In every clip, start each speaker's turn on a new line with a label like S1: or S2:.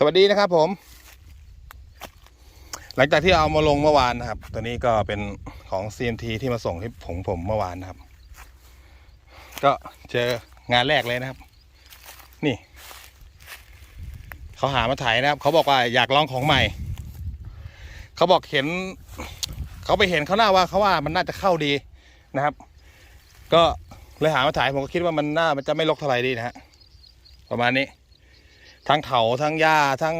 S1: สวัสดีนะครับผม หลังจากที่เอามาลงเมื่อวานนะครับ ตัวนี้ก็เป็นของ CMT ที่มาส่งให้ผมผมเมื่อวานนะครับ ก็เจองานแรกเลยนะครับ นี่ เขาหามาถ่ายนะครับ เขาบอกว่าอยากลองของใหม่ เขาบอกเห็น เขาไปเห็นเขาหน้าว่าเขาว่ามันน่าจะเข้าดีนะครับ ก็เลยหามาถ่ายผมก็คิดว่ามันน่ามันจะไม่ลกเท่าไหร่ดีนะฮะประมาณนี้ ทั้งเขาทั้งหญ้าทั้ง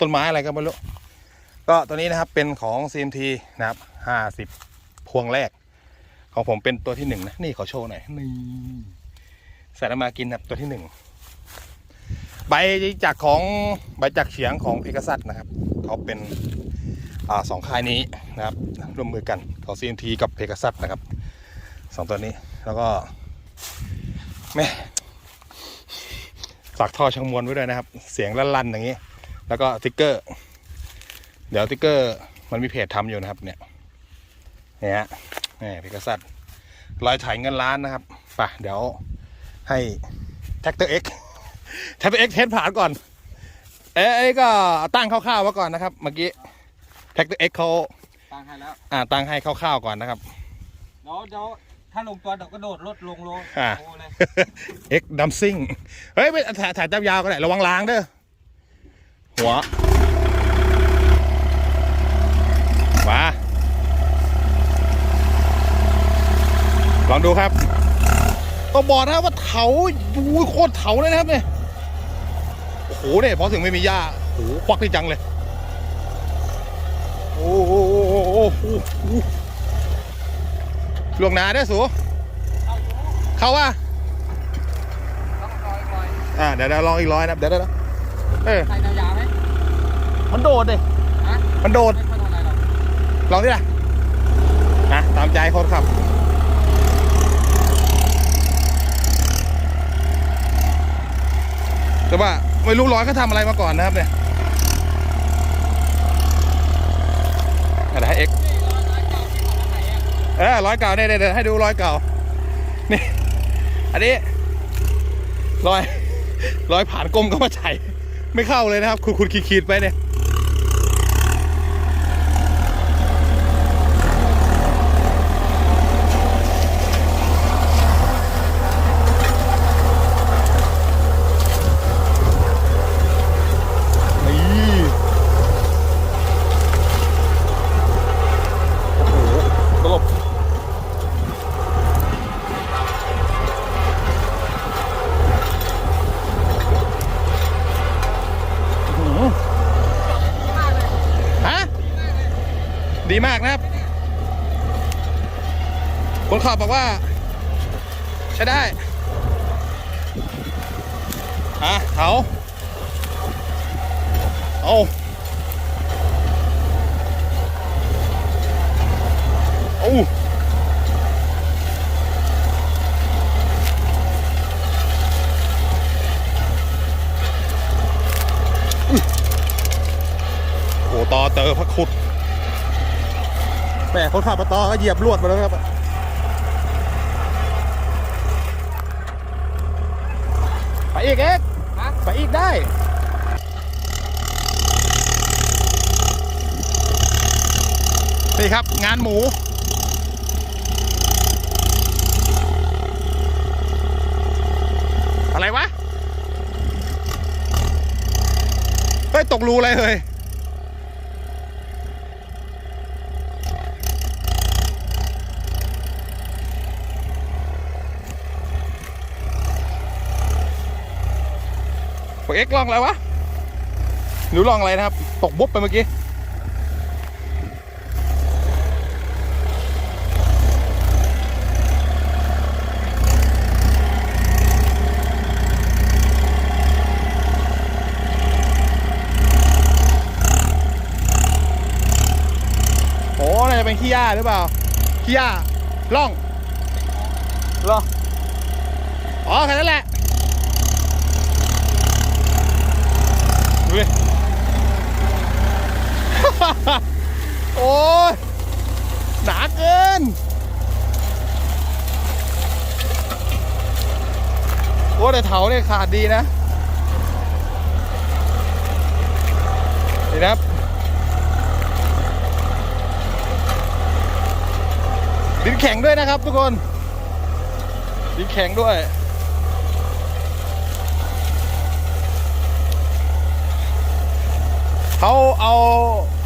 S1: ต้นไม้อะไรก็ไม่รู้ก็ตัวนี้นะครับเป็นของ CMT นะครับห้าสิบพวงแรก ของผมเป็นตัวที่หนึ่งนะนี่ขอโชว์หน่อยนี่ใส่น้ำมากินครับตัวที่หนึ่งใบจากของใบจากเฉียงของเพก a ซัสนะครับ เขาเป็นอ่าสองค่ายนี้นะครับร่วมมือกันของ CMT กับเพก a ซัสนะครับสองตัวนี้แล้วก็แม่ ฝากท่อช่างมวลไว้ด้วยนะครับ เสียงลั่นๆอย่างนี้ แล้วก็ติ๊กเกอร์ เดี๋ยวติ๊กเกอร์มันมีเพจทำอยู่นะครับ เนี่ยเนี่ยฮะนี่พิกัสัตรอยถ่ายเงินล้านนะครับไป่ะเดี๋ยวให้แท็กเตอร์เอ็กแท็กเตอร์เอ็กเทสผ่านก่อน เอ้ยก็ตั้งคร่าวๆไว้ก่อนนะครับ เมื่อกี้แท็กเตอร์เอ็กเขา
S2: ตั้งให้แล้ว
S1: อ่าตั้งให้คร่าวๆก่อนนะครับ
S2: เดี๋ยวเดี๋ยว ถ้าลงตัวเดี๋ยวก็โดดลดลงโล
S1: อ่า
S2: โอ้เลย
S1: เอ็กดัมซิงเฮ้ยไปถ่ายถ่ายจับยาวก็ได้ ระวังล้างเด้อ หัวมาลองดูครับต้องบอกนะครับว่าเถาดูโคตรเถาเลยนะครับเนี่ย โอ้โหเนี่ยพอถึงไม่มีหญ้าโอ้โหควักที่จังเลย โอ้โหโอ้โหโอ้โหโอ้โห ลวงนาได้อสูเขาว่า
S2: ต้องรอยรอย
S1: อ่าเดี๋ยวเดี๋ยวลองอีกร้อยนะครับเดี๋ยวเดี๋ยวเดี๋ยวเออ
S2: ใส่ยาวๆไหม
S1: มันโดดเลย
S2: ฮะ
S1: มันโดด
S2: ไม่ค่อยเท่าไหร่หรอก
S1: ลองดิล่ะนะตามใจคนขับ แต่ว่าไม่รู้ร้อยเขาทำอะไรมาก่อนนะครับเนี่ยอะเดี๋ยวให้เอ็ก
S2: นี่รอยรอยเก่าที่เขามาใส่อะ
S1: เออร้อยเก่าเนี่ยเดี๋ยวให้ดูร้อยเก่านี่อันนี้ร้อยร้อยผ่านกลมก็มาใส่ไม่เข้าเลยนะครับคุณคุณขีดไปเนี่ย นี่โอ้โหตลบอื้อหือฮะ ดี มากนะครับ คนขับบอกว่า ใช้ได้ฮะเขาเอาเอาอุ๊ยโอ้ต่อเจอพักขุด แม่คนขับมาต่อก็เหยียบลวดมาแล้วครับไปอีกเอ็ก
S2: ฮะ
S1: ไปอีกได้นี่ครับ งานหมูอะไรวะ เฮ้ย ตกรูอะไรเฮ้ย โอเอ็กซ์ลองอะไรวะหนูลองอะไรนะครับ ตกบุ๊บไปเมื่อกี้ โอ้น่าจะเป็นขี้หญ้าหรือเปล่า ขี้หญ้าล่องเหรออ๋อ แค่นั้นแหละ ดูดิโอ้ยหนาเกิน โอ้แต่เถาเนี่ยขาดดีนะนี่นะครับดินแข็งด้วยนะครับทุกคนดินแข็งด้วย เขาเอา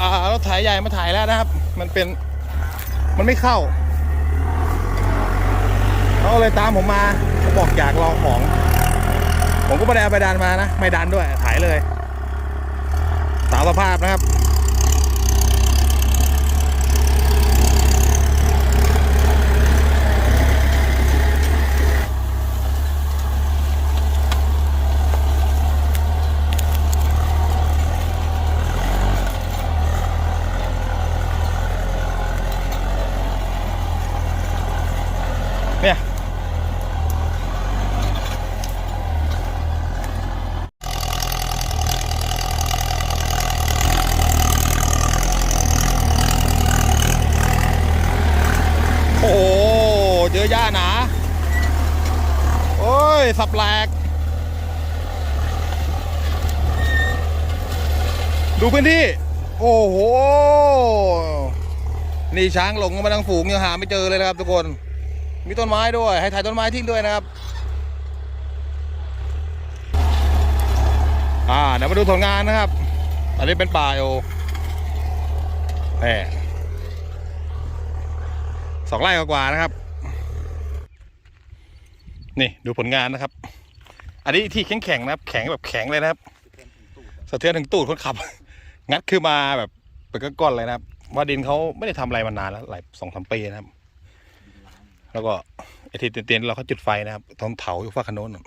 S1: อ่ารถไถใหญ่มาถ่ายแล้วนะครับ มันเป็นมันไม่เข้าเขาเลยตามผมมาเขาบอกอยากลองของ ผมก็ไม่ได้เอาไปดันมานะ ไม่ดันด้วยถ่ายเลยสาวสภาพนะครับ เนี่ย โอ้โห เจอหญ้าหนา โอ้ย สับแหลก ดูพื้นที่ โอ้โห นี่ช้างหลงมาทั้งฝูงยังหาไม่เจอเลยนะครับทุกคน มีต้นไม้ด้วย ให้ถ่ายต้นไม้ทิ้งด้วยนะครับ อ่า เดี๋ยวมาดูผลงานนะครับ อันนี้เป็นป่าอยู่แหมสองไร่กว่านะครับ นี่ดูผลงานนะครับ อันนี้ที่แข็งๆนะครับ แข็งแบบแข็งเลยนะครับสะเทือนถึงตูดคนขับ งัดคือมาแบบเป็นก้อนๆเลยนะครับ ว่าดินเขาไม่ได้ทำอะไรมานานแล้วหลายสองสามปีนะครับ แล้วก็ไอ้ที่เตียนๆเราเขาจุดไฟนะครับตรงเถาอยู่ฝั่งขนนน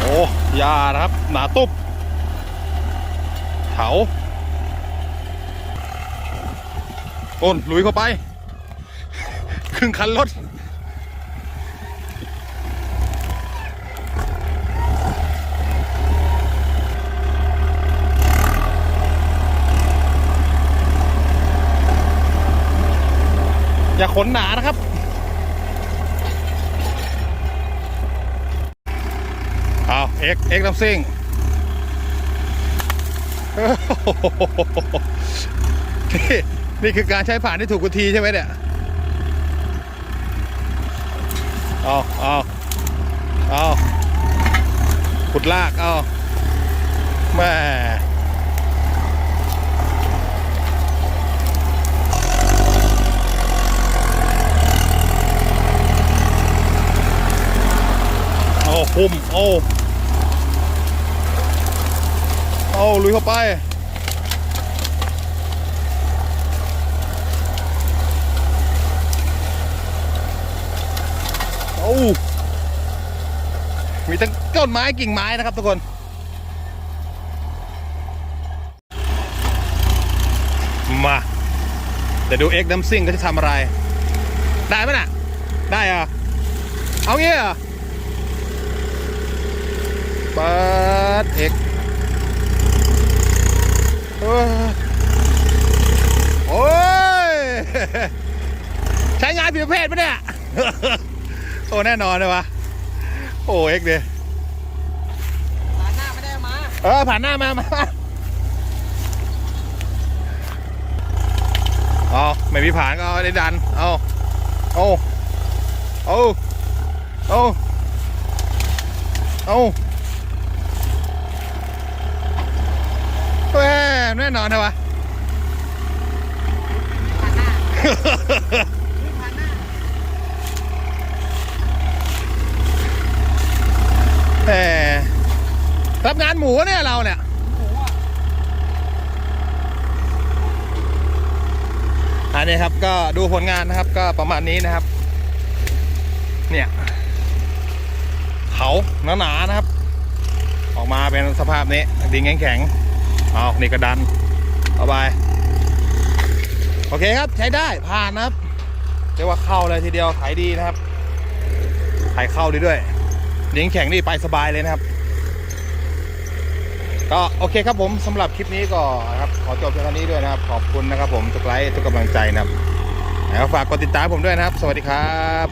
S1: โอ้ยานะครับ หนาตุบเถาโอนลุยเข้าไป ครึ่งคันรถอย่าขนหนานะครับเอาเอ็กเอ็กน้ำซิ่งนี่นี่คือการใช้ผ่านที่ถูกกุทีใช่ไหมเนี่ย เอาเอาเอาขุดลาก เอาแม่โอ้คุมโอ้โอ้ลุยเข้าไป โอ้มีทั้งต้นไม้กิ่งไม้นะครับทุกคนมาเดี๋ยวดูเอ็กดัมซิ่งเขาจะทำอะไร ได้ไหมน่ะ ได้เหรอเอางี้เหรอเปิดเอ็กโอ้ย ใช้งานผิดประเภทปะเนี่ย โอ้แน่นอนเลยวะโอ้เอ็กเดีย
S2: ร้านหน้าไม่ได้เอามา
S1: เออ ผ่านหน้ามา มาเอาไม่มีผ่านก็เอาได้ดัน เอาเอาเอาเอาเอาแหม่แน่นอนเลยวะ
S2: ผ่านหน้า
S1: แหมรับงานหมูเนี่ยเราเนี่ย
S2: อั
S1: นนี้ครับก็ดูผลงานนะครับก็ประมาณนี้นะครับ เนี่ยเขาหนาๆนะครับ ออกมาเป็นสภาพนี้ดินแข็งๆเอานี่กระดันเอาไปโอเคครับใช้ได้ผ่านนะครับเรียกว่าเข้าเลยทีเดียวขายดีนะครับขายเข้าดีด้วย เด้งแข็งนี่ไปสบายเลยนะครับ ก็โอเคครับผมสำหรับคลิปนี้ก็ครับขอจบเพียงเท่านี้ด้วยนะครับ ขอบคุณนะครับผมทุกไลค์ทุกกำลังใจนะครับแล้วฝากกดติดตามผมด้วยนะครับ สวัสดีครับ